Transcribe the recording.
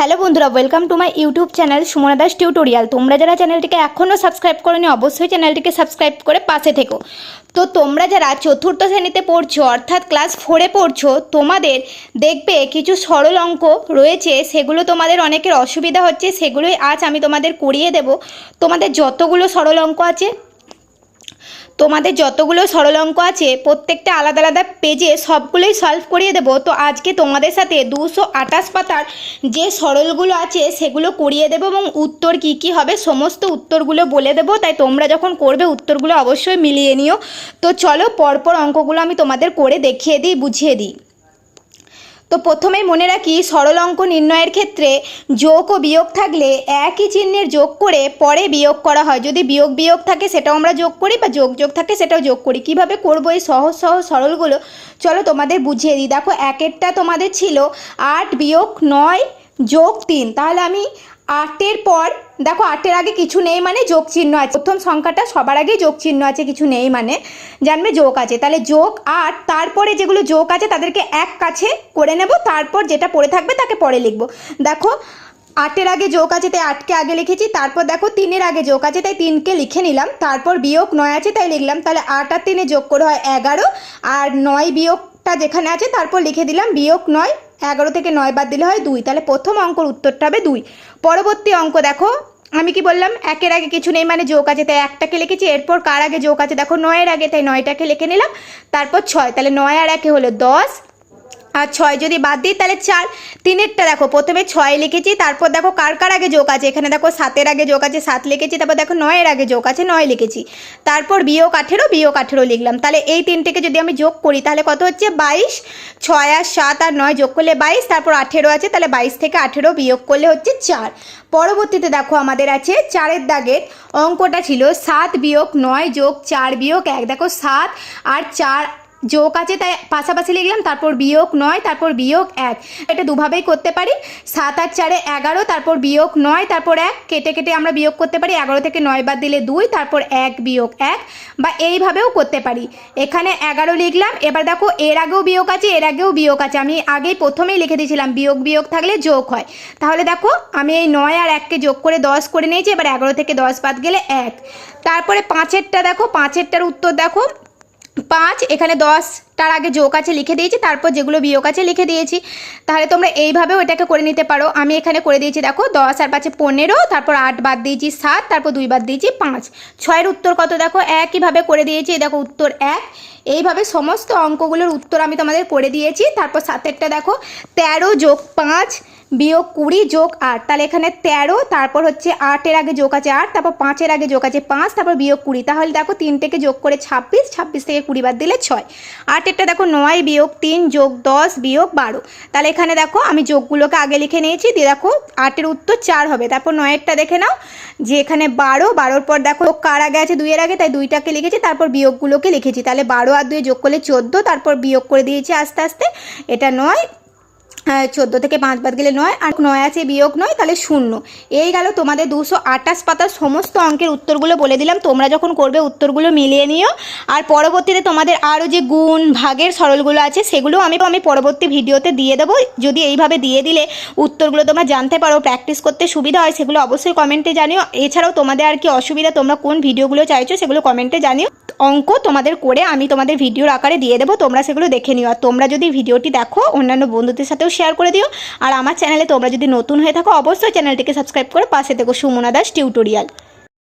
Hello বন্ধুরা welcome to my YouTube channel Sumana Das tutorial তোমরা যারা চ্যানেলটিকে এখনও সাবস্ক্রাইব করোনি, অবশ্যই চ্যানেলটিকে সাবস্ক্রাইব করে পাশে থেকো। তো তোমরা যারা চতুর্থ শ্রেণীতে পড়ছো, অর্থাৎ ক্লাস ফোরে পড়ছো, তোমাদের দেখবে কিছু সরল অঙ্ক রয়েছে, সেগুলো তোমাদের অনেকের অসুবিধা হচ্ছে, সেগুলোই আজ আমি তোমাদের করিয়ে দেব। তোমাদের যতগুলো সরল অঙ্ক আছে তোমাদের যতগুলো সরল অঙ্ক আছে, প্রত্যেকটা আলাদা আলাদা পেজে সবগুলোই সলভ করিয়ে দেবো। তো আজকে তোমাদের সাথে দুশো আঠাশ পাতার যে সরলগুলো আছে, সেগুলো করিয়ে দেবো এবং উত্তর কি কি হবে, সমস্ত উত্তরগুলো বলে দেবো। তাই তোমরা যখন করবে, উত্তরগুলো অবশ্যই মিলিয়ে নিও। তো চলো পরপর অঙ্কগুলো আমি তোমাদের করে দেখিয়ে দিই, বুঝিয়ে দিই। তো প্রথমেই মনে রাখি সরল অঙ্ক নির্ণয়ের ক্ষেত্রে যোগ ও বিয়োগ থাকলে একই চিহ্নের যোগ করে পরে বিয়োগ করা হয়। যদি বিয়োগ বিয়োগ থাকে সেটাও আমরা যোগ করি বা যোগ যোগ থাকে সেটাও যোগ করি। কীভাবে করব এই সহজ সহজ সরলগুলো? চলো তোমাদের বুঝিয়ে দিই। দেখো একেরটা তোমাদের ছিল আট বিয়োগ নয় যোগ তিন। তাহলে আমি আটের পর, দেখো আটের আগে কিছু নেই মানে যোগ চিহ্ন আছে। প্রথম সংখ্যাটা সবার আগে যোগ চিহ্ন আছে, কিছু নেই মানে জানবে যোগ আছে। তাহলে যোগ আট, তারপরে যেগুলো যোগ আছে তাদেরকে এক কাছে করে নেব, তারপর যেটা পড়ে থাকবে তাকে পরে লিখব। দেখো, আটের আগে যোগ আছে, তাই আটকে আগে লিখেছি। তারপর দেখো, তিনের আগে যোগ আছে, তাই তিনকে লিখে নিলাম। তারপর বিয়োগ নয় আছে, তাই লিখলাম। তাহলে আট আর তিনে যোগ করে হয় এগারো, আর নয় বিয়োগটা যেখানে আছে, তারপর লিখে দিলাম বিয়োগ নয় এগারো থেকে নয় বাদ দিলে হয় দুই। তাহলে প্রথম অঙ্কর উত্তরটা হবে দুই। পরবর্তী অঙ্ক দেখো, আমি কি বললাম? একের আগে কিছু নেই মানে যোগ আছে, তাই একটাকে লিখেছি, এরপর কার আগে যোগ আছে? দেখো নয়ের আগে, তাই নয়টাকে লিখে নিলাম। তারপর ছয়, তাহলে নয় আর একে হলো দশ। আর ছয় যদি বাদ দিই, তাহলে চার। তিনেরটা দেখো, প্রথমে ছয় লিখেছি, তারপর দেখো কার কার আগে যোগ আছে? এখানে দেখো সাতের আগে যোগ আছে, সাত লিখেছি, তারপর দেখো নয়ের আগে যোগ আছে, নয় লিখেছি। তারপর বিয়োগ আঠেরো বিয়োগ আঠেরো লিখলাম। তাহলে এই তিনটেকে যদি আমি যোগ করি, তাহলে কত হচ্ছে? বাইশ। ছয় আর সাত আর নয় যোগ করলে বাইশ, তারপর আঠেরো আছে, তাহলে বাইশ থেকে আঠেরো বিয়োগ করলে হচ্ছে চার। পরবর্তীতে দেখো আমাদের আছে চারের দাগের অঙ্কটা ছিল সাত বিয়োগ নয় যোগ চার বিয়োগ এক। দেখো সাত আর চার যোগ আছে, তাই পাশাপাশি লিখলাম, তারপর বিয়োগ নয়, তারপর বিয়োগ এক। এটা দুভাবেই করতে পারি। সাত আর চারে এগারো, তারপর বিয়োগ নয়, তারপর এক। কেটে কেটে আমরা বিয়োগ করতে পারি। এগারো থেকে নয় বাদ দিলে দুই, তারপর এক বিয়োগ এক। বা এইভাবেও করতে পারি। এখানে এগারো লিখলাম। এবার দেখো, এর আগেও বিয়োগ আছে, এর আগেও বিয়োগ আছে। আমি আগেই প্রথমেই লিখে দিয়েছিলাম, বিয়োগ বিয়োগ থাকলে যোগ হয়। তাহলে দেখো, আমি এই নয় আর এককে যোগ করে দশ করে নিয়েছি। এবার এগারো থেকে দশ বাদ গেলে এক। তারপরে পাঁচেরটা দেখো, পাঁচেরটার উত্তর দেখো। পাঁচ, এখানে দশটার আগে যোগ আছে লিখে দিয়েছি, তারপর যেগুলো বিয়োগ আছে লিখে দিয়েছি। তাহলে তোমরা এইভাবেও এটাকে করে নিতে পারো। আমি এখানে করে দিয়েছি, দেখো, দশ আর পাঁচে পনেরো, তারপর আট বাদ দিয়েছি, সাত, তারপর দুই বাদ দিয়েছি, পাঁচ। ছয়ের উত্তর কত? দেখো, একইভাবে করে দিয়েছি এই দেখো, উত্তর এক। এইভাবে সমস্ত অঙ্কগুলোর উত্তর আমি তোমাদের করে দিয়েছি। তারপর সাতেরটা দেখো, তেরো যোগ পাঁচ বিয়োগ কুড়ি যোগ আট। তাহলে এখানে তেরো, তারপর হচ্ছে আটের আগে যোগ আছে আট, তারপর পাঁচের আগে যোগ আছে পাঁচ, তারপর বিয়োগ কুড়ি। তাহলে দেখো তিনটেকে যোগ করে ছাব্বিশ ছাব্বিশ থেকে কুড়ি বাদ দিলে ছয়। আটেরটা দেখো নয় বিয়োগ তিন যোগ দশ বিয়োগ বারো। তাহলে এখানে দেখো আমি যোগগুলোকে আগে লিখে নিয়েছি, দিয়ে দেখো আটের উত্তর চার হবে। তারপর নয়েরটা দেখে নাও যে এখানে বারো, বারোর পর দেখো কার আগে আছে দুইয়ের আগে, তাই দুইটাকে লিখেছি, তারপর বিয়োগগুলোকে লিখেছি। তাহলে বারো আর দুই যোগ করলে চোদ্দ, তারপর বিয়োগ করে দিয়েছি আস্তে আস্তে। এটা নয় চোদ্দ থেকে পাঁচ বাদ গেলে নয়, আর নয় আছে বিয়োগ নয়, তাহলে শূন্য। এই গেল তোমাদের দুশো আঠাশ পাতার সমস্ত অঙ্কের উত্তরগুলো বলে দিলাম। তোমরা যখন করবে উত্তরগুলো মিলিয়ে নিও। আর পরবর্তীতে তোমাদের আরও যে গুণ ভাগের সরলগুলো আছে সেগুলো আমি আমি পরবর্তী ভিডিওতে দিয়ে দেবো। যদি এইভাবে দিয়ে দিলে উত্তরগুলো তোমরা জানতে পারো, প্র্যাকটিস করতে সুবিধা হয়, সেগুলো অবশ্যই কমেন্টে জানিও। এছাড়াও তোমাদের আর কি অসুবিধা, তোমরা কোন ভিডিওগুলো চাইছো, সেগুলো কমেন্টে জানিও। অঙ্ক তোমাদের করে আমি তোমাদের ভিডিওর আকারে দিয়ে দেবো, তোমরা সেগুলো দেখে নিও। আর তোমরা যদি ভিডিওটি দেখো, অন্যান্য বন্ধুদের সাথেও শেয়ার করে দিও। আর আমার চ্যানেলে তোমরা যদি নতুন হয়ে থাকো, অবশ্যই চ্যানেলটিকে সাবস্ক্রাইব করে পাশে দেখো সুমনা দাস টিউটোরিয়াল